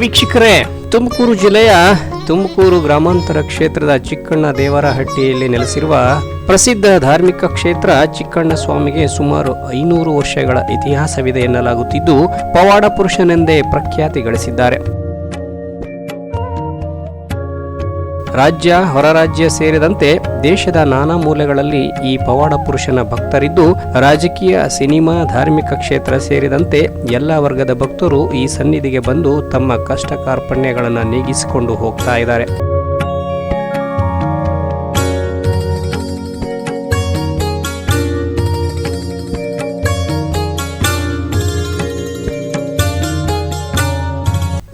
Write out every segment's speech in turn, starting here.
ವೀಕ್ಷಕರೇ, ತುಮಕೂರು ಜಿಲ್ಲೆಯ ತುಮಕೂರು ಗ್ರಾಮಾಂತರ ಕ್ಷೇತ್ರದ ಚಿಕ್ಕಣ್ಣ ದೇವರಹಟ್ಟಿಯಲ್ಲಿ ನೆಲೆಸಿರುವ ಪ್ರಸಿದ್ಧ ಧಾರ್ಮಿಕ ಕ್ಷೇತ್ರ ಚಿಕ್ಕಣ್ಣ ಸ್ವಾಮಿಗೆ ಸುಮಾರು ಐನೂರು ವರ್ಷಗಳ ಇತಿಹಾಸವಿದೆ ಎನ್ನಲಾಗುತ್ತಿದ್ದು, ಪವಾಡ ಪುರುಷನೆಂದೇ ಪ್ರಖ್ಯಾತಿ ಗಳಿಸಿದ್ದಾರೆ. ರಾಜ್ಯ, ಹೊರರಾಜ್ಯ ಸೇರಿದಂತೆ ದೇಶದ ನಾನಾ ಮೂಲೆಗಳಲ್ಲಿ ಈ ಪವಾಡ ಪುರುಷನ ಭಕ್ತರಿದ್ದು, ರಾಜಕೀಯ, ಸಿನಿಮಾ, ಧಾರ್ಮಿಕ ಕ್ಷೇತ್ರ ಸೇರಿದಂತೆ ಎಲ್ಲ ವರ್ಗದ ಭಕ್ತರು ಈ ಸನ್ನಿಧಿಗೆ ಬಂದು ತಮ್ಮ ಕಷ್ಟ ಕಾರ್ಪಣ್ಯಗಳನ್ನು ನೀಗಿಸಿಕೊಂಡು ಹೋಗ್ತಾ ಇದ್ದಾರೆ.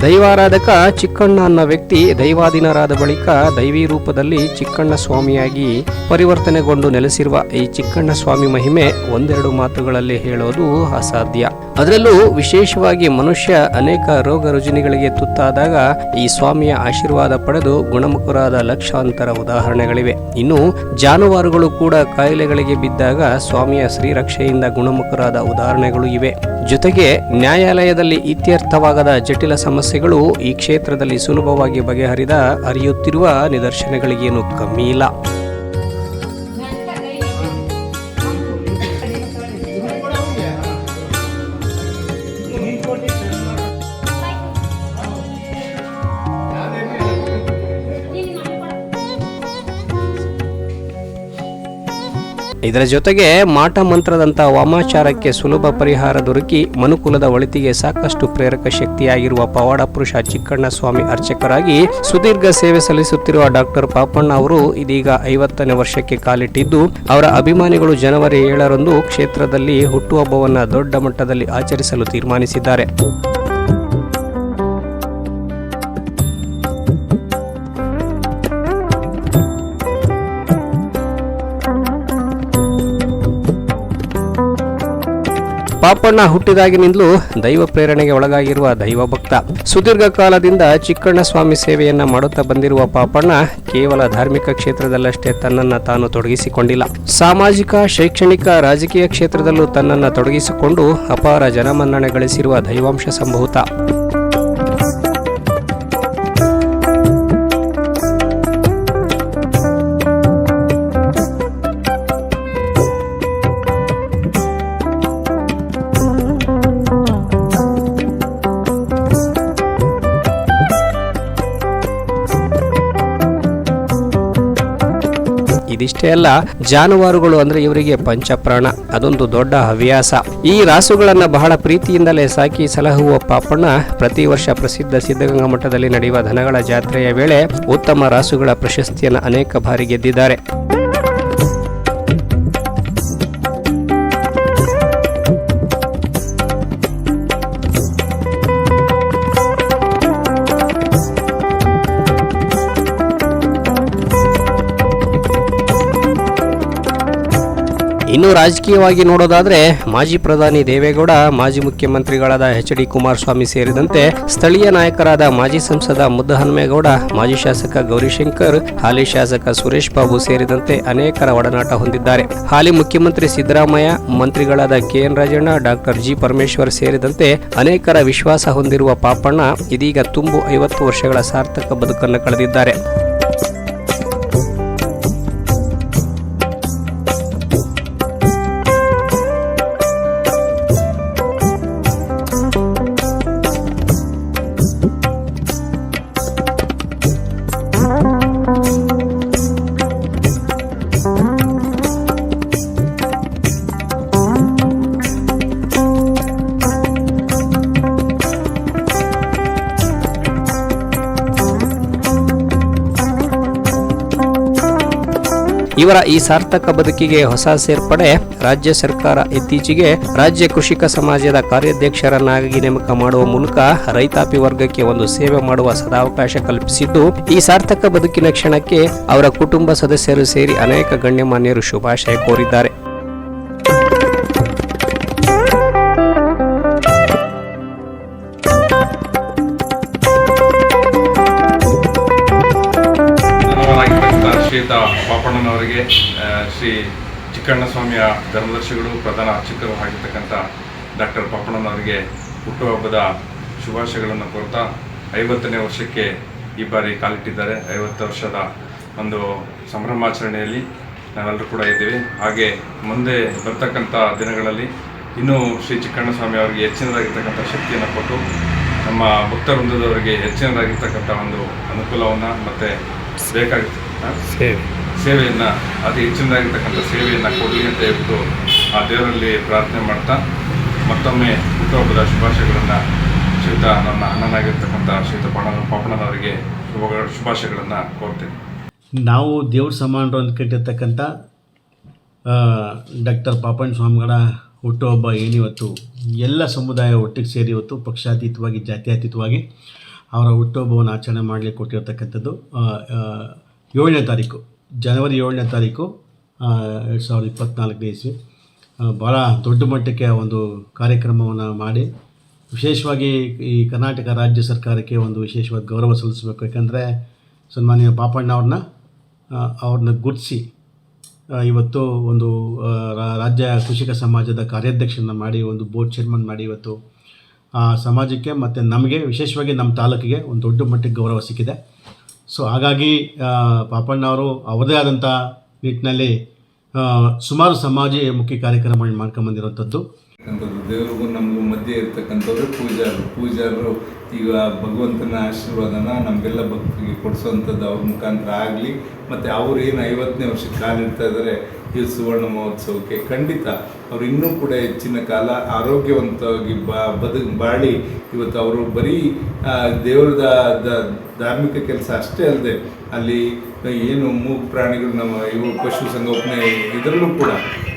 ದೈವಾರಾಧಕ ಚಿಕ್ಕಣ್ಣ ಅನ್ನೋ ವ್ಯಕ್ತಿ ದೈವಾಧೀನರಾದ ಬಳಿಕ ದೈವಿ ರೂಪದಲ್ಲಿ ಚಿಕ್ಕಣ್ಣ ಸ್ವಾಮಿಯಾಗಿ ಪರಿವರ್ತನೆಗೊಂಡು ನೆಲೆಸಿರುವ ಈ ಚಿಕ್ಕಣ್ಣ ಸ್ವಾಮಿ ಮಹಿಮೆ ಒಂದೆರಡು ಮಾತುಗಳಲ್ಲಿ ಹೇಳೋದು ಅಸಾಧ್ಯ. ಅದರಲ್ಲೂ ವಿಶೇಷವಾಗಿ ಮನುಷ್ಯ ಅನೇಕ ರೋಗ ರುಜಿನಿಗಳಿಗೆ ತುತ್ತಾದಾಗ ಈ ಸ್ವಾಮಿಯ ಆಶೀರ್ವಾದ ಪಡೆದು ಗುಣಮುಖರಾದ ಲಕ್ಷಾಂತರ ಉದಾಹರಣೆಗಳಿವೆ. ಇನ್ನು ಜಾನುವಾರುಗಳು ಕೂಡ ಕಾಯಿಲೆಗಳಿಗೆ ಬಿದ್ದಾಗ ಸ್ವಾಮಿಯ ಶ್ರೀರಕ್ಷೆಯಿಂದ ಗುಣಮುಖರಾದ ಉದಾಹರಣೆಗಳು ಇವೆ. ಜೊತೆಗೆ ನ್ಯಾಯಾಲಯದಲ್ಲಿ ಇತ್ಯರ್ಥವಾಗದ ಜಟಿಲ ಸಮಸ್ಯೆಗಳು ಈ ಕ್ಷೇತ್ರದಲ್ಲಿ ಸುಲಭವಾಗಿ ಬಗೆಹರಿದ, ಅರಿಯುತ್ತಿರುವ ನಿದರ್ಶನಗಳಿಗೇನು ಕಮ್ಮಿ ಇಲ್ಲ. ಇದರ ಜೊತೆಗೆ ಮಾಟ ಮಂತ್ರದಂಥ ವಾಮಾಚಾರಕ್ಕೆ ಸುಲಭ ಪರಿಹಾರ ದೊರಕಿ ಮನುಕುಲದ ಒಳಿತಿಗೆ ಸಾಕಷ್ಟು ಪ್ರೇರಕ ಶಕ್ತಿಯಾಗಿರುವ ಪವಾಡ ಪುರುಷ ಚಿಕ್ಕಣ್ಣ ಸ್ವಾಮಿ ಅರ್ಚಕರಾಗಿ ಸುದೀರ್ಘ ಸೇವೆ ಸಲ್ಲಿಸುತ್ತಿರುವ ಡಾಕ್ಟರ್ ಪಾಪಣ್ಣ ಅವರು ಇದೀಗ ಐವತ್ತನೇ ವರ್ಷಕ್ಕೆ ಕಾಲಿಟ್ಟಿದ್ದು, ಅವರ ಅಭಿಮಾನಿಗಳು ಜನವರಿ ಏಳರಂದು ಕ್ಷೇತ್ರದಲ್ಲಿ ಹುಟ್ಟುಹಬ್ಬವನ್ನು ದೊಡ್ಡ ಮಟ್ಟದಲ್ಲಿ ಆಚರಿಸಲು ತೀರ್ಮಾನಿಸಿದ್ದಾರೆ. ಪಾಪಣ್ಣ ಹುಟ್ಟಿದಾಗಿನಿಂದಲೂ ದೈವ ಪ್ರೇರಣೆಗೆ ಒಳಗಾಗಿರುವ ದೈವ ಭಕ್ತ ಸುದೀರ್ಘ ಕಾಲದಿಂದ ಚಿಕ್ಕಣ್ಣ ಸ್ವಾಮಿ ಸೇವೆಯನ್ನ ಮಾಡುತ್ತಾ ಬಂದಿರುವ ಪಾಪಣ್ಣ ಕೇವಲ ಧಾರ್ಮಿಕ ಕ್ಷೇತ್ರದಲ್ಲಷ್ಟೇ ತನ್ನನ್ನ ತಾನು ತೊಡಗಿಸಿಕೊಂಡಿಲ್ಲ. ಸಾಮಾಜಿಕ, ಶೈಕ್ಷಣಿಕ, ರಾಜಕೀಯ ಕ್ಷೇತ್ರದಲ್ಲೂ ತನ್ನನ್ನ ತೊಡಗಿಸಿಕೊಂಡು ಅಪಾರ ಜನಮನ್ನಣೆ ಗಳಿಸಿರುವ ದೈವಾಂಶ ಸಂಭೂತ. ಇದಿಷ್ಟೇ ಅಲ್ಲ, ಜಾನುವಾರುಗಳು ಅಂದ್ರೆ ಇವರಿಗೆ ಪಂಚಪ್ರಾಣ, ಅದೊಂದು ದೊಡ್ಡ ಹವ್ಯಾಸ. ಈ ರಾಸುಗಳನ್ನ ಬಹಳ ಪ್ರೀತಿಯಿಂದಲೇ ಸಾಕಿ ಸಲಹುವ ಪಾಪಣ್ಣ ಪ್ರತಿ ವರ್ಷ ಪ್ರಸಿದ್ಧ ಸಿದ್ಧಗಂಗಾ ಮಠದಲ್ಲಿ ನಡೆಯುವ ದನಗಳ ಜಾತ್ರೆಯ ವೇಳೆ ಉತ್ತಮ ರಾಸುಗಳ ಪ್ರಶಸ್ತಿಯನ್ನು ಅನೇಕ ಬಾರಿ ಗೆದ್ದಿದ್ದಾರೆ. ಇನ್ನು ರಾಜಕೀಯವಾಗಿ ನೋಡೋದಾದ್ರೆ ಮಾಜಿ ಪ್ರಧಾನಿ ದೇವೇಗೌಡ, ಮಾಜಿ ಮುಖ್ಯಮಂತ್ರಿಗಳಾದ ಎಚ್ ಡಿ ಕುಮಾರಸ್ವಾಮಿ ಸೇರಿದಂತೆ ಸ್ಥಳೀಯ ನಾಯಕರಾದ ಮಾಜಿ ಸಂಸದ ಮುದ್ದಹನುಮೇಗೌಡ, ಮಾಜಿ ಶಾಸಕ ಗೌರಿಶಂಕರ್, ಹಾಲಿ ಶಾಸಕ ಸುರೇಶ್ ಬಾಬು ಸೇರಿದಂತೆ ಅನೇಕರ ಒಡನಾಟ ಹೊಂದಿದ್ದಾರೆ. ಹಾಲಿ ಮುಖ್ಯಮಂತ್ರಿ Siddaramaiah, ಮಂತ್ರಿಗಳಾದ KN Rajanna doctor G Parameshwar ಸೇರಿದಂತೆ ಅನೇಕರ ವಿಶ್ವಾಸ ಹೊಂದಿರುವ ಪಾಪಣ್ಣ ಇದೀಗ ತುಂಬು ಐವತ್ತು ವರ್ಷಗಳ ಸಾರ್ಥಕ ಬದುಕನ್ನು ಕಳೆದಿದ್ದಾರೆ. ಇವರ ಈ ಸಾರ್ಥಕ ಬದುಕಿಗೆ ಹೊಸ ಸೇರ್ಪಡೆ ರಾಜ್ಯ ಸರ್ಕಾರ ಇತ್ತೀಚೆಗೆ ರಾಜ್ಯ ಕೃಷಿಕ ಸಮಾಜದ ಕಾರ್ಯಾಧ್ಯಕ್ಷರನ್ನಾಗಿ ನೇಮಕ ಮಾಡುವ ಮೂಲಕ ರೈತಾಪಿ ವರ್ಗಕ್ಕೆ ಒಂದು ಸೇವೆ ಮಾಡುವ ಸದಾವಕಾಶ ಕಲ್ಪಿಸಿದ್ದು, ಈ ಸಾರ್ಥಕ ಬದುಕಿನ ಕ್ಷಣಕ್ಕೆ ಅವರ ಕುಟುಂಬ ಸದಸ್ಯರು ಸೇರಿ ಅನೇಕ ಗಣ್ಯಮಾನ್ಯರು ಶುಭಾಶಯ ಕೋರಿದ್ದಾರೆ. ಚಿಕ್ಕಣ್ಣ ಸ್ವಾಮಿಯ ಧರ್ಮದರ್ಶಿಗಳು ಪ್ರಧಾನ ಅರ್ಚಕರು ಆಗಿರ್ತಕ್ಕಂಥ ಡಾಕ್ಟರ್ ಪಾಪಣ್ಣನವರಿಗೆ ಹುಟ್ಟುಹಬ್ಬದ ಶುಭಾಶಯಗಳನ್ನು ಕೋರ್ತಾ ಐವತ್ತನೇ ವರ್ಷಕ್ಕೆ ಈ ಬಾರಿ ಕಾಲಿಟ್ಟಿದ್ದಾರೆ. ಐವತ್ತು ವರ್ಷದ ಒಂದು ಸಂಭ್ರಮಾಚರಣೆಯಲ್ಲಿ ನಾವೆಲ್ಲರೂ ಕೂಡ ಇದ್ದೀವಿ. ಹಾಗೆ ಮುಂದೆ ಬರ್ತಕ್ಕಂಥ ದಿನಗಳಲ್ಲಿ ಇನ್ನೂ ಶ್ರೀ ಚಿಕ್ಕಣ್ಣ ಸ್ವಾಮಿ ಅವರಿಗೆ ಹೆಚ್ಚಿನದಾಗಿರ್ತಕ್ಕಂಥ ಶಕ್ತಿಯನ್ನು ಕೊಟ್ಟು ನಮ್ಮ ಭಕ್ತವೃಂದದವರಿಗೆ ಹೆಚ್ಚಿನದಾಗಿರ್ತಕ್ಕಂಥ ಒಂದು ಅನುಕೂಲವನ್ನು ಮತ್ತು ಬೇಕಾಗಿರ್ತಕ್ಕಂಥ ಸೇವೆಯನ್ನು, ಅತಿ ಹೆಚ್ಚಿನದಾಗಿರ್ತಕ್ಕಂಥ ಸೇವೆಯನ್ನು ಕೊಡಲಿ ಅಂತ ಹೇಳ್ಬಿಟ್ಟು ಆ ದೇವರಲ್ಲಿ ಪ್ರಾರ್ಥನೆ ಮಾಡ್ತಾ, ಮತ್ತೊಮ್ಮೆ ಹುಟ್ಟುಹಬ್ಬದ ಶುಭಾಶಯಗಳನ್ನು ಶ್ರೀತ ನನ್ನ ಅಣ್ಣನಾಗಿರ್ತಕ್ಕಂಥ ಶ್ರೀತ ಪಣ ಪಾಪಣ್ಣನವರಿಗೆ ಶುಭ, ಶುಭಾಶಯಗಳನ್ನು ಕೋರ್ತೇನೆ. ನಾವು ದೇವ್ರ ಸಮಾನರು ಅಂದ್ಕೊಂಡಿರ್ತಕ್ಕಂಥ ಡಾಕ್ಟರ್ ಪಾಪಣ್ಣ ಸ್ವಾಮಿಗಳ ಹುಟ್ಟುಹಬ್ಬ ಏನಿವತ್ತು, ಎಲ್ಲ ಸಮುದಾಯ ಒಟ್ಟಿಗೆ ಸೇರಿ ಇವತ್ತು ಪಕ್ಷಾತೀತವಾಗಿ, ಜಾತ್ಯಾತೀತವಾಗಿ ಅವರ ಹುಟ್ಟುಹಬ್ಬವನ್ನು ಆಚರಣೆ ಮಾಡಲಿಕ್ಕೆ ಕೊಟ್ಟಿರ್ತಕ್ಕಂಥದ್ದು ಏಳನೇ ತಾರೀಕು. ಜನವರಿ ಏಳನೇ ತಾರೀಕು ಎರಡು ಸಾವಿರದ ಇಪ್ಪತ್ತ್ನಾಲ್ಕನೇ ಇಸ್ವಿ. ಭಾಳ ದೊಡ್ಡ ಮಟ್ಟಕ್ಕೆ ಒಂದು ಕಾರ್ಯಕ್ರಮವನ್ನು ಮಾಡಿ, ವಿಶೇಷವಾಗಿ ಈ ಕರ್ನಾಟಕ ರಾಜ್ಯ ಸರ್ಕಾರಕ್ಕೆ ಒಂದು ವಿಶೇಷವಾದ ಗೌರವ ಸಲ್ಲಿಸಬೇಕು. ಯಾಕಂದರೆ ಸನ್ಮಾನ್ಯ ಪಾಪಣ್ಣ ಅವ್ರನ್ನ ಅವ್ರನ್ನ ಗುರುತಿಸಿ ಇವತ್ತು ಒಂದು ರಾಜ್ಯ ಕೃಷಿಕ ಸಮಾಜದ ಕಾರ್ಯಾಧ್ಯಕ್ಷರನ್ನ ಮಾಡಿ, ಒಂದು ಬೋರ್ಡ್ ಚೇರ್ಮನ್ ಮಾಡಿ ಇವತ್ತು. ಆ, ಸಮಾಜಕ್ಕೆ ಮತ್ತು ನಮಗೆ, ವಿಶೇಷವಾಗಿ ನಮ್ಮ ತಾಲೂಕಿಗೆ ಒಂದು ದೊಡ್ಡ ಮಟ್ಟಿಗೆ ಗೌರವ ಸಿಕ್ಕಿದೆ. ಸೊ ಹಾಗಾಗಿ ಪಾಪಣ್ಣವರು ಪಾಪಣ್ಣ ಅವರು ಅವರದೇ ಆದಂಥ ನಿಟ್ಟಿನಲ್ಲಿ ಸುಮಾರು ಸಮಾಜಮುಖಿ ಕಾರ್ಯಕ್ರಮಗಳನ್ನ ಮಾಡ್ಕೊಂಬಂದಿರೋಂಥದ್ದು ಇರ್ತಕ್ಕಂಥದ್ದು ದೇವರಿಗೂ ನಮಗೂ ಮಧ್ಯೆ ಇರ್ತಕ್ಕಂಥವ್ರು ಪೂಜಾರರು. ಪೂಜಾರರು ಈಗ ಭಗವಂತನ ಆಶೀರ್ವಾದನ ನಮಗೆಲ್ಲ ಭಕ್ತರಿಗೆ ಕೊಡಿಸೋವಂಥದ್ದು ಅವ್ರ ಮುಖಾಂತರ ಆಗಲಿ, ಮತ್ತು ಅವ್ರು ಏನು ಐವತ್ತನೇ ವರ್ಷಕ್ಕೆ ಕಾಲಿಡ್ತಾ ಇದ್ದಾರೆ ಈ ಸುವರ್ಣ ಮಹೋತ್ಸವಕ್ಕೆ ಖಂಡಿತ ಅವ್ರು ಇನ್ನೂ ಕೂಡ ಹೆಚ್ಚಿನ ಕಾಲ ಆರೋಗ್ಯವಂತವಾಗಿ ಬದು, ಬಾಳಿ. ಇವತ್ತು ಅವರು ಬರೀ ದೇವರದ ಧಾರ್ಮಿಕ ಕೆಲಸ ಅಷ್ಟೇ ಅಲ್ಲದೆ ಅಲ್ಲಿ ಏನು ಮೂಗು ಪ್ರಾಣಿಗಳು ನಮ್ಮ ಇವು ಪಶು ಸಂಗೋಪನೆ ಇದರಲ್ಲೂ ಕೂಡ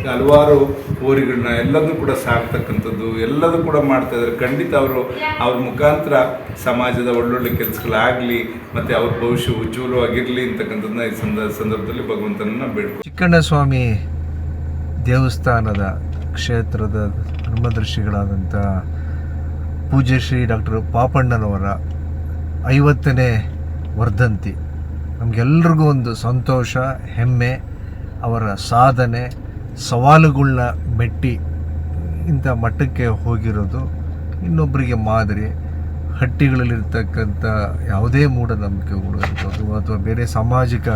ಹಲವಾರು ಹೋರಿಗಳನ್ನ ಎಲ್ಲದೂ ಕೂಡ ಸಾಕ್ತಕ್ಕಂಥದ್ದು ಎಲ್ಲದೂ ಕೂಡ ಮಾಡ್ತಾ ಇದ್ದಾರೆ. ಖಂಡಿತ ಅವರು ಅವ್ರ ಮುಖಾಂತರ ಸಮಾಜದ ಒಳ್ಳೊಳ್ಳೆ ಕೆಲಸಗಳಾಗಲಿ ಮತ್ತು ಅವ್ರ ಭವಿಷ್ಯ ಉಜ್ವಲವಾಗಿರಲಿ ಅಂತಕ್ಕಂಥದ್ದನ್ನ ಈ ಸಂದ, ಸಂದರ್ಭದಲ್ಲಿ ಭಗವಂತನನ್ನ ಚಿಕ್ಕಣ್ಣ ಚಿಕ್ಕಣ್ಣಸ್ವಾಮಿ ದೇವಸ್ಥಾನದ ಕ್ಷೇತ್ರದ ಧರ್ಮದರ್ಶಿಗಳಾದಂಥ ಪೂಜ್ಯ ಶ್ರೀ ಡಾಕ್ಟರ್ ಪಾಪಣ್ಣನವರ ಐವತ್ತನೇ ವರ್ಧಂತಿ. ನಮಗೆಲ್ರಿಗೂ ಒಂದು ಸಂತೋಷ, ಹೆಮ್ಮೆ, ಅವರ ಸಾಧನೆ ಸವಾಲುಗಳನ್ನ ಮೆಟ್ಟಿ ಇಂಥ ಮಟ್ಟಕ್ಕೆ ಹೋಗಿರೋದು. ಇನ್ನೊಬ್ಬರಿಗೆ ಮಾದರಿ, ಹಟ್ಟಿಗಳಲ್ಲಿರ್ತಕ್ಕಂಥ ಯಾವುದೇ ಮೂಢನಂಬಿಕೆಗಳು ಇರ್ಬೋದು ಅಥವಾ ಬೇರೆ ಸಾಮಾಜಿಕ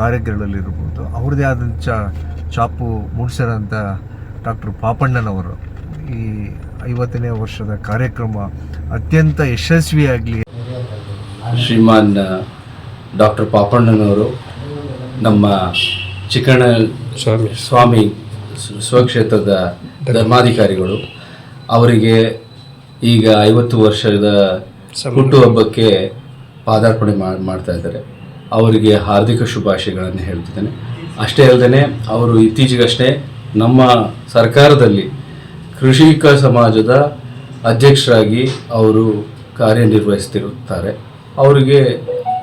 ಕಾರ್ಯಗಳಲ್ಲಿರ್ಬೋದು ಅವ್ರದ್ದೇ ಆದಂಥ ಚಾಪು ಮೂಡಿಸಿರೋಂಥ ಡಾಕ್ಟರ್ ಪಾಪಣ್ಣನವರು. ಈ ಐವತ್ತನೇ ವರ್ಷದ ಕಾರ್ಯಕ್ರಮ ಅತ್ಯಂತ ಯಶಸ್ವಿಯಾಗಲಿ. ಶ್ರೀಮಾನ್ ಡಾಕ್ಟರ್ ಪಾಪಣ್ಣನವರು ನಮ್ಮ ಚಿಕ್ಕಣ ಸ್ವಾಮಿ. ಸ್ವಾಮಿ ಸ್ವಕ್ಷೇತ್ರದ ಧರ್ಮಾಧಿಕಾರಿಗಳು. ಅವರಿಗೆ ಈಗ ಐವತ್ತು ವರ್ಷದ ಹುಟ್ಟುಹಬ್ಬಕ್ಕೆ ಪಾದಾರ್ಪಣೆ ಮಾಡ್ತಾ ಇದ್ದಾರೆ. ಅವರಿಗೆ ಹಾರ್ದಿಕ ಶುಭಾಶಯಗಳನ್ನು ಹೇಳ್ತಿದ್ದೇನೆ. ಅಷ್ಟೇ ಅಲ್ಲದೆ ಅವರು ಇತ್ತೀಚೆಗಷ್ಟೇ ನಮ್ಮ ಸರ್ಕಾರದಲ್ಲಿ ಕೃಷಿಕ ಸಮಾಜದ ಅಧ್ಯಕ್ಷರಾಗಿ ಅವರು ಕಾರ್ಯನಿರ್ವಹಿಸ್ತಿರುತ್ತಾರೆ ಅವರಿಗೆ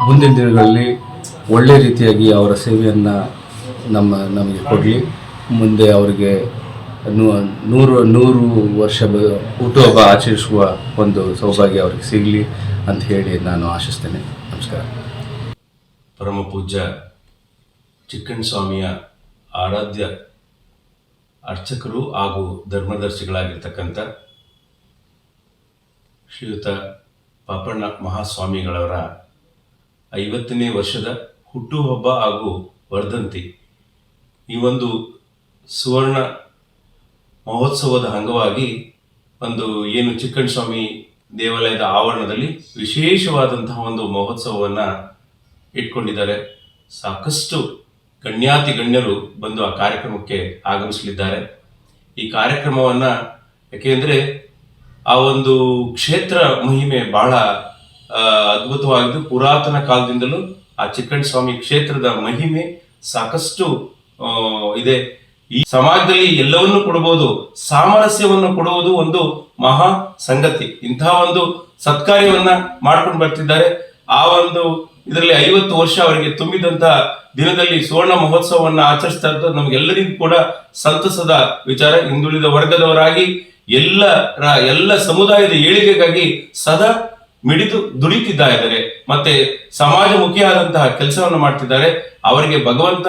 ಮುಂದಿನ ದಿನಗಳಲ್ಲಿ ಒಳ್ಳೆ ರೀತಿಯಾಗಿ ಅವರ ಸೇವೆಯನ್ನು ನಮ್ಮ, ನಮಗೆ ಕೊಡಲಿ. ಮುಂದೆ ಅವರಿಗೆ ನೂರು ನೂರು ವರ್ಷ ಹುಟ್ಟುಹಬ್ಬ ಆಚರಿಸುವ ಒಂದು ಸೌಭಾಗ್ಯ ಅವರಿಗೆ ಸಿಗಲಿ ಅಂತ ಹೇಳಿ ನಾನು ಆಶಿಸ್ತೇನೆ. ನಮಸ್ಕಾರ. ಪರಮ ಪೂಜ್ಯ ಚಿಕ್ಕಣ್ಣ ಸ್ವಾಮಿಯ ಆರಾಧ್ಯ ಅರ್ಚಕರು ಹಾಗೂ ಧರ್ಮದರ್ಶಿಗಳಾಗಿರ್ತಕ್ಕಂಥ ಶ್ರೀಯುತ ಪಾಪಣ್ಣ ಮಹಾಸ್ವಾಮಿಗಳವರ ಐವತ್ತನೇ ವರ್ಷದ ಹುಟ್ಟುಹಬ್ಬ ಹಾಗೂ ವರ್ಧಂತಿ. ಈ ಒಂದು ಸುವರ್ಣ ಮಹೋತ್ಸವದ ಅಂಗವಾಗಿ ಒಂದು ಏನು ಚಿಕ್ಕಣ್ಣ ಸ್ವಾಮಿ ದೇವಾಲಯದ ಆವರಣದಲ್ಲಿ ವಿಶೇಷವಾದಂತಹ ಒಂದು ಮಹೋತ್ಸವವನ್ನು ಇಟ್ಕೊಂಡಿದ್ದಾರೆ. ಸಾಕಷ್ಟು ಗಣ್ಯಾತಿ ಗಣ್ಯರು ಬಂದು ಆ ಕಾರ್ಯಕ್ರಮಕ್ಕೆ ಆಗಮಿಸಲಿದ್ದಾರೆ. ಈ ಕಾರ್ಯಕ್ರಮವನ್ನ ಯಾಕೆಂದ್ರೆ ಆ ಒಂದು ಕ್ಷೇತ್ರ ಮಹಿಮೆ ಬಹಳ ಅದ್ಭುತವಾಗಿದ್ದು ಪುರಾತನ ಕಾಲದಿಂದಲೂ ಆ ಚಿಕ್ಕಣ್ಣ ಸ್ವಾಮಿ ಕ್ಷೇತ್ರದ ಮಹಿಮೆ ಸಾಕಷ್ಟು ಇದೆ. ಈ ಸಮಾಜದಲ್ಲಿ ಎಲ್ಲವನ್ನೂ ಕೊಡಬಹುದು ಸಾಮರಸ್ಯವನ್ನು ಕೊಡುವುದು ಒಂದು ಮಹಾ ಸಂಗತಿ. ಇಂತಹ ಒಂದು ಸತ್ಕಾರ್ಯವನ್ನ ಮಾಡ್ಕೊಂಡು ಬರ್ತಿದ್ದಾರೆ. ಆ ಒಂದು ಇದರಲ್ಲಿ ಐವತ್ತು ವರ್ಷ ಅವರಿಗೆ ತುಂಬಿದಂತ ದಿನದಲ್ಲಿ ಸುವರ್ಣ ಮಹೋತ್ಸವವನ್ನು ಆಚರಿಸ್ತಾ ಇರೋದು ನಮಗೆಲ್ಲರಿಗೂ ಕೂಡ ಸಂತಸದ ವಿಚಾರ. ಹಿಂದುಳಿದ ವರ್ಗದವರಾಗಿ ಎಲ್ಲ ಎಲ್ಲ ಸಮುದಾಯದ ಏಳಿಗೆಗಾಗಿ ಸದಾ ಮಿಡಿದು ದುಡಿತಿದ್ದ ಇದ್ದಾರೆ ಮತ್ತೆ ಸಮಾಜಮುಖಿಯಾದಂತಹ ಕೆಲಸವನ್ನು ಮಾಡ್ತಿದ್ದಾರೆ, ಅವರಿಗೆ ಭಗವಂತ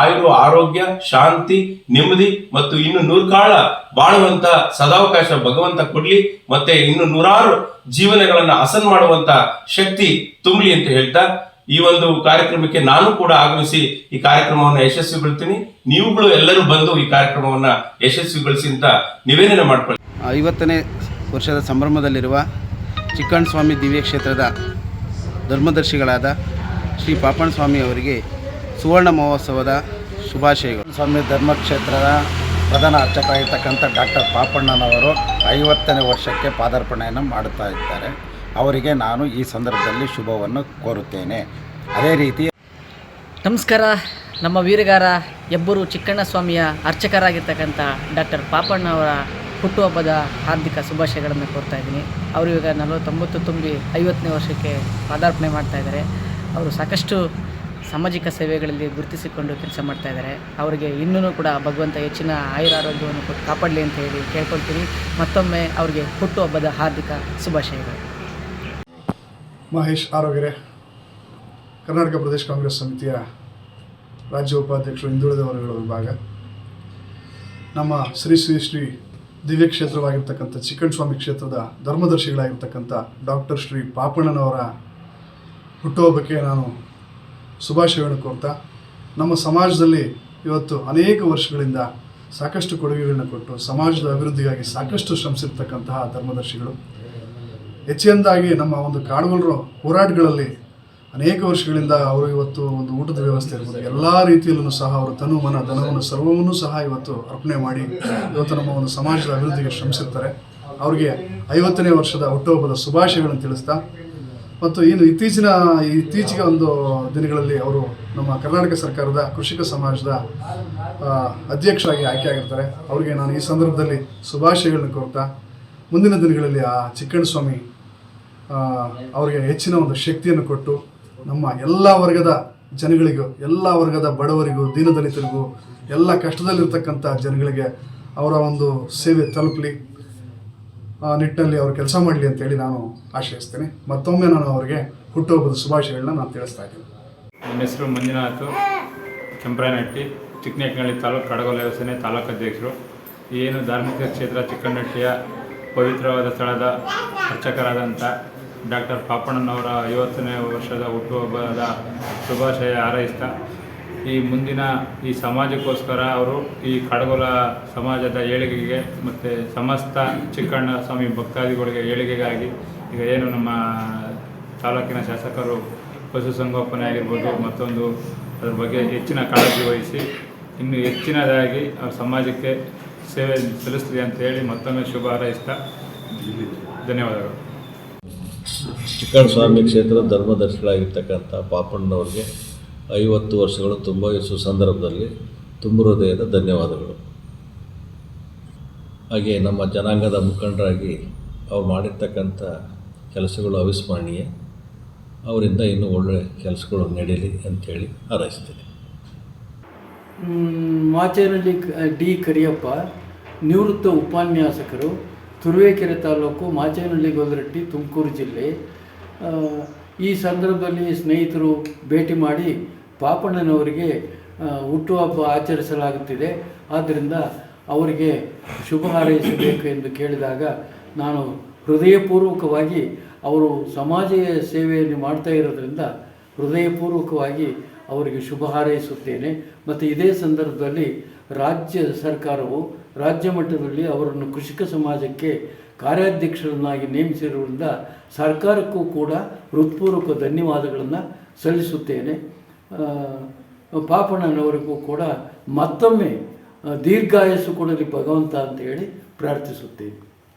ಆಯುರು ಆರೋಗ್ಯ, ಶಾಂತಿ, ನೆಮ್ಮದಿ ಮತ್ತು ಇನ್ನು ನೂರ್ಕಾಳ ಬಾಳುವಂತ ಸದಾವಕಾಶ ಭಗವಂತ ಕೊಡ್ಲಿ, ಮತ್ತೆ ಇನ್ನು ನೂರಾರು ಜೀವನಗಳನ್ನ ಹಸನ್ ಮಾಡುವಂತ ಶಕ್ತಿ ತುಂಬಲಿ ಅಂತ ಹೇಳ್ತಾ, ಈ ಒಂದು ಕಾರ್ಯಕ್ರಮಕ್ಕೆ ನಾನು ಕೂಡ ಆಗಮಿಸಿ ಈ ಕಾರ್ಯಕ್ರಮವನ್ನು ಯಶಸ್ವಿಗೊಳ್ತೀನಿ ನೀವುಗಳು ಎಲ್ಲರೂ ಬಂದು ಈ ಕಾರ್ಯಕ್ರಮವನ್ನ ಯಶಸ್ವಿಗೊಳಿಸಿ ಅಂತ ನಿವೇದನೆ ಮಾಡ್ಕೊಳ್ಳಿ. ಐವತ್ತನೇ ವರ್ಷದ ಸಂಭ್ರಮದಲ್ಲಿರುವ ಚಿಕ್ಕಣ್ಣ ಸ್ವಾಮಿ ದಿವ್ಯ ಕ್ಷೇತ್ರದ ಧರ್ಮದರ್ಶಿಗಳಾದ ಶ್ರೀ ಪಾಪಣ್ಣ ಸ್ವಾಮಿ ಅವರಿಗೆ ಸುವರ್ಣ ಮಹೋತ್ಸವದ ಶುಭಾಶಯಗಳು. ಸ್ವಾಮಿ ಧರ್ಮಕ್ಷೇತ್ರದ ಪ್ರಧಾನ ಅರ್ಚಕರಾಗಿರ್ತಕ್ಕಂಥ ಡಾಕ್ಟರ್ ಪಾಪಣ್ಣನವರು ಐವತ್ತನೇ ವರ್ಷಕ್ಕೆ ಪಾದಾರ್ಪಣೆಯನ್ನು ಮಾಡುತ್ತಾ ಇದ್ದಾರೆ. ಅವರಿಗೆ ನಾನು ಈ ಸಂದರ್ಭದಲ್ಲಿ ಶುಭವನ್ನು ಕೋರುತ್ತೇನೆ. ಅದೇ ರೀತಿ ನಮಸ್ಕಾರ. ನಮ್ಮ ವೀರಗಾರ ಎಬ್ಬರು ಚಿಕ್ಕಣ್ಣ ಸ್ವಾಮಿಯ ಅರ್ಚಕರಾಗಿರ್ತಕ್ಕಂಥ ಡಾಕ್ಟರ್ ಪಾಪಣ್ಣ ಅವರ ಹುಟ್ಟುಹಬ್ಬದ ಹಾರ್ದಿಕ ಶುಭಾಶಯಗಳನ್ನು ಕೋರ್ತಾ ಇದ್ದೀನಿ. ಅವರು ಇವಾಗ ನಲವತ್ತೊಂಬತ್ತು ತುಂಬಿ ಐವತ್ತನೇ ವರ್ಷಕ್ಕೆ ಪಾದಾರ್ಪಣೆ ಮಾಡ್ತಾ ಇದ್ದಾರೆ. ಅವರು ಸಾಕಷ್ಟು ಸಾಮಾಜಿಕ ಸೇವೆಗಳಲ್ಲಿ ಗುರುತಿಸಿಕೊಂಡು ಕೆಲಸ ಮಾಡ್ತಾ ಇದ್ದಾರೆ. ಅವರಿಗೆ ಇನ್ನೂ ಕೂಡ ಭಗವಂತ ಹೆಚ್ಚಿನ ಆಯುರಾರೋಗ್ಯವನ್ನು ಕೊಟ್ಟು ಕಾಪಾಡಲಿ ಅಂತ ಹೇಳಿ ಕೇಳ್ಕೊಳ್ತೀನಿ. ಮತ್ತೊಮ್ಮೆ ಅವರಿಗೆ ಹುಟ್ಟುಹಬ್ಬದ ಹಾರ್ದಿಕ ಶುಭಾಶಯಗಳು. ಮಹೇಶ್ ಆರೋಗ್ಯರೆ, ಕರ್ನಾಟಕ ಪ್ರದೇಶ ಕಾಂಗ್ರೆಸ್ ಸಮಿತಿಯ ರಾಜ್ಯ ಉಪಾಧ್ಯಕ್ಷರು ಹಿಂದುಳಿದ ವರ್ಗಗಳ ವಿಭಾಗ. ನಮ್ಮ ಶ್ರೀ ಶ್ರೀ ಶ್ರೀ ದಿವ್ಯ ಕ್ಷೇತ್ರವಾಗಿರ್ತಕ್ಕಂಥ ಚಿಕ್ಕನ್ ಸ್ವಾಮಿ ಕ್ಷೇತ್ರದ ಧರ್ಮದರ್ಶಿಗಳಾಗಿರ್ತಕ್ಕಂಥ ಡಾಕ್ಟರ್ ಶ್ರೀ ಪಾಪಣ್ಣನವರ ಹುಟ್ಟುಹಬ್ಬಕ್ಕೆ ನಾನು ಶುಭಾಶಯಗಳನ್ನು ಕೋರ್ತಾ ನಮ್ಮ ಸಮಾಜದಲ್ಲಿ ಇವತ್ತು ಅನೇಕ ವರ್ಷಗಳಿಂದ ಸಾಕಷ್ಟು ಕೊಡುಗೆಗಳನ್ನ ಕೊಟ್ಟು ಸಮಾಜದ ಅಭಿವೃದ್ಧಿಗಾಗಿ ಸಾಕಷ್ಟು ಶ್ರಮಿಸಿರ್ತಕ್ಕಂತಹ ಧರ್ಮದರ್ಶಿಗಳು. ಹೆಚ್ಚಿನದಾಗಿ ನಮ್ಮ ಒಂದು ಕಾಡುಗಳರು ಹೋರಾಟಗಳಲ್ಲಿ ಅನೇಕ ವರ್ಷಗಳಿಂದ ಅವರು ಇವತ್ತು ಒಂದು ಊಟದ ವ್ಯವಸ್ಥೆ ಇರ್ಬೋದು. ಎಲ್ಲ ರೀತಿಯಲ್ಲೂ ಸಹ ಅವರು ತನು ಮನ, ಧನವನ್ನು, ಸರ್ವವನ್ನು ಸಹ ಇವತ್ತು ಅರ್ಪಣೆ ಮಾಡಿ ಇವತ್ತು ನಮ್ಮ ಒಂದು ಸಮಾಜದ ಅಭಿವೃದ್ಧಿಗೆ ಶ್ರಮಿಸುತ್ತಾರೆ ಅವರಿಗೆ ಐವತ್ತನೇ ವರ್ಷದ ಹುಟ್ಟುಹಬ್ಬದ ಶುಭಾಶಯಗಳನ್ನು ತಿಳಿಸ್ತಾ, ಮತ್ತು ಇನ್ನು ಇತ್ತೀಚಿನ, ಇತ್ತೀಚಿಗೆ ಒಂದು ದಿನಗಳಲ್ಲಿ ಅವರು ನಮ್ಮ ಕರ್ನಾಟಕ ಸರ್ಕಾರದ ಕೃಷಿಕ ಸಮಾಜದ ಅಧ್ಯಕ್ಷರಾಗಿ ಅಧ್ಯಕ್ಷರಾಗಿ ಆಯ್ಕೆಯಾಗಿರ್ತಾರೆ. ಅವರಿಗೆ ನಾನು ಈ ಸಂದರ್ಭದಲ್ಲಿ ಶುಭಾಶಯಗಳನ್ನು ಕೋರ್ತಾ, ಮುಂದಿನ ದಿನಗಳಲ್ಲಿ ಆ ಚಿಕ್ಕಣ್ಣಸ್ವಾಮಿ ಅವರಿಗೆ ಹೆಚ್ಚಿನ ಒಂದು ಶಕ್ತಿಯನ್ನು ಕೊಟ್ಟು ನಮ್ಮ ಎಲ್ಲ ವರ್ಗದ ಜನಗಳಿಗೂ, ಎಲ್ಲ ವರ್ಗದ ಬಡವರಿಗೂ, ದೀನದಲಿತರಿಗೂ, ಎಲ್ಲ ಕಷ್ಟದಲ್ಲಿರ್ತಕ್ಕಂಥ ಜನಗಳಿಗೆ ಅವರ ಒಂದು ಸೇವೆ ತಲುಪಲಿ, ಆ, ನಿಟ್ಟಿನಲ್ಲಿ ಅವರು ಕೆಲಸ ಮಾಡಲಿ ಅಂತೇಳಿ ನಾನು ಆಶಯಿಸ್ತೇನೆ ಮತ್ತೊಮ್ಮೆ ನಾನು ಅವರಿಗೆ ಹುಟ್ಟುಹಬ್ಬದ ಶುಭಾಶಯಗಳನ್ನ ನಾನು ತಿಳಿಸ್ತಾ ಇದ್ದೀನಿ. ನನ್ನ ಹೆಸರು ಮಂಜುನಾಥ್ ಕೆಂಪ್ರಾಯನಹಟ್ಟಿ ಚಿಕ್ಕನೇಕನಹಳ್ಳಿ ತಾಲೂಕು ಕಡಗೋಲ ಯೋಜನೆ ತಾಲೂಕು ಅಧ್ಯಕ್ಷರು. ಏನು ಧಾರ್ಮಿಕ ಕ್ಷೇತ್ರ ಚಿಕ್ಕನಹಟ್ಟಿಯ ಪವಿತ್ರವಾದ ಸ್ಥಳದ ಅರ್ಚಕರಾದಂಥ ಡಾಕ್ಟರ್ ಪಾಪಣ್ಣನವರ ಐವತ್ತನೇ ವರ್ಷದ ಹುಟ್ಟುಹಬ್ಬದ ಶುಭಾಶಯ ಹಾರೈಸ್ತಾ, ಈ ಮುಂದಿನ ಈ ಸಮಾಜಕ್ಕೋಸ್ಕರ ಅವರು ಈ ಕಡಗೋಲ ಸಮಾಜದ ಏಳಿಗೆಗೆ ಮತ್ತು ಸಮಸ್ತ ಚಿಕ್ಕಣ್ಣ ಸ್ವಾಮಿ ಭಕ್ತಾದಿಗಳಿಗೆ ಏಳಿಗೆಗಾಗಿ ಈಗ ಏನು ನಮ್ಮ ತಾಲೂಕಿನ ಶಾಸಕರು ಪಶುಸಂಗೋಪನೆ ಆಗಿರ್ಬೋದು ಮತ್ತೊಂದು ಅದ್ರ ಬಗ್ಗೆ ಹೆಚ್ಚಿನ ಕಾಳಜಿ ವಹಿಸಿ, ಇನ್ನು ಹೆಚ್ಚಿನದಾಗಿ ಅವ್ರ ಸಮಾಜಕ್ಕೆ ಸೇವೆ ಸಲ್ಲಿಸ್ತೀವಿ ಅಂತ ಹೇಳಿ ಮತ್ತೊಮ್ಮೆ ಶುಭ ಹಾರೈಸ್ತಾ, ಧನ್ಯವಾದಗಳು. ಚಿಕ್ಕಣ್ಣ ಸ್ವಾಮಿ ಕ್ಷೇತ್ರ ಧರ್ಮದರ್ಶಿಗಳಾಗಿರ್ತಕ್ಕಂಥ ಪಾಪಣ್ಣವ್ರಿಗೆ ಐವತ್ತು ವರ್ಷಗಳು ತುಂಬ ಯಶು ಸಂದರ್ಭದಲ್ಲಿ ತುಂಬ ಹೃದಯದ ಧನ್ಯವಾದಗಳು. ಹಾಗೆ ನಮ್ಮ ಜನಾಂಗದ ಮುಖಂಡರಾಗಿ ಅವ್ರು ಮಾಡಿರ್ತಕ್ಕಂಥ ಕೆಲಸಗಳು ಅವಿಸ್ಮರಣೀಯ. ಅವರಿಂದ ಇನ್ನೂ ಒಳ್ಳೆಯ ಕೆಲಸಗಳು ನಡೀಲಿ ಅಂಥೇಳಿ ಹಾರೈಸ್ತೀನಿ. ಮಾಚೇನಹಳ್ಳಿ ಡಿ ಕರಿಯಪ್ಪ, ನಿವೃತ್ತ ಉಪನ್ಯಾಸಕರು, ತುರುವೇಕೆರೆ ತಾಲೂಕು ಮಾಚೇನಹಳ್ಳಿ ಗೋದರಟ್ಟಿ ತುಮಕೂರು ಜಿಲ್ಲೆ. ಈ ಸಂದರ್ಭದಲ್ಲಿ ಸ್ನೇಹಿತರು ಭೇಟಿ ಮಾಡಿ ಪಾಪಣ್ಣನವರಿಗೆ ಹುಟ್ಟುಹಬ್ಬ ಆಚರಿಸಲಾಗುತ್ತಿದೆ. ಆದ್ದರಿಂದ ಅವರಿಗೆ ಶುಭ ಹಾರೈಸಬೇಕು ಎಂದು ಕೇಳಿದಾಗ ನಾನು ಹೃದಯಪೂರ್ವಕವಾಗಿ ಅವರು ಸಮಾಜ ಸೇವೆಯನ್ನು ಮಾಡ್ತಾ ಇರೋದ್ರಿಂದ ಹೃದಯಪೂರ್ವಕವಾಗಿ ಅವರಿಗೆ ಶುಭ ಹಾರೈಸುತ್ತೇನೆ. ಮತ್ತು ಇದೇ ಸಂದರ್ಭದಲ್ಲಿ ರಾಜ್ಯ ಸರ್ಕಾರವು ರಾಜ್ಯ ಮಟ್ಟದಲ್ಲಿ ಅವರನ್ನು ಕೃಷಿಕ ಸಮಾಜಕ್ಕೆ ಕಾರ್ಯಾಧ್ಯಕ್ಷರನ್ನಾಗಿ ನೇಮಿಸಿರುವುದರಿಂದ ಸರ್ಕಾರಕ್ಕೂ ಕೂಡ ಹೃತ್ಪೂರ್ವಕ ಧನ್ಯವಾದಗಳನ್ನು ಸಲ್ಲಿಸುತ್ತೇನೆ. ಪಾಪಣ್ಣನವರಿಗೂ ಕೂಡ ಮತ್ತೊಮ್ಮೆ ದೀರ್ಘಾಯಸ್ಸು ಕೊಡಲಿ ಭಗವಂತ ಅಂತ ಹೇಳಿ ಪ್ರಾರ್ಥಿಸುತ್ತೇನೆ.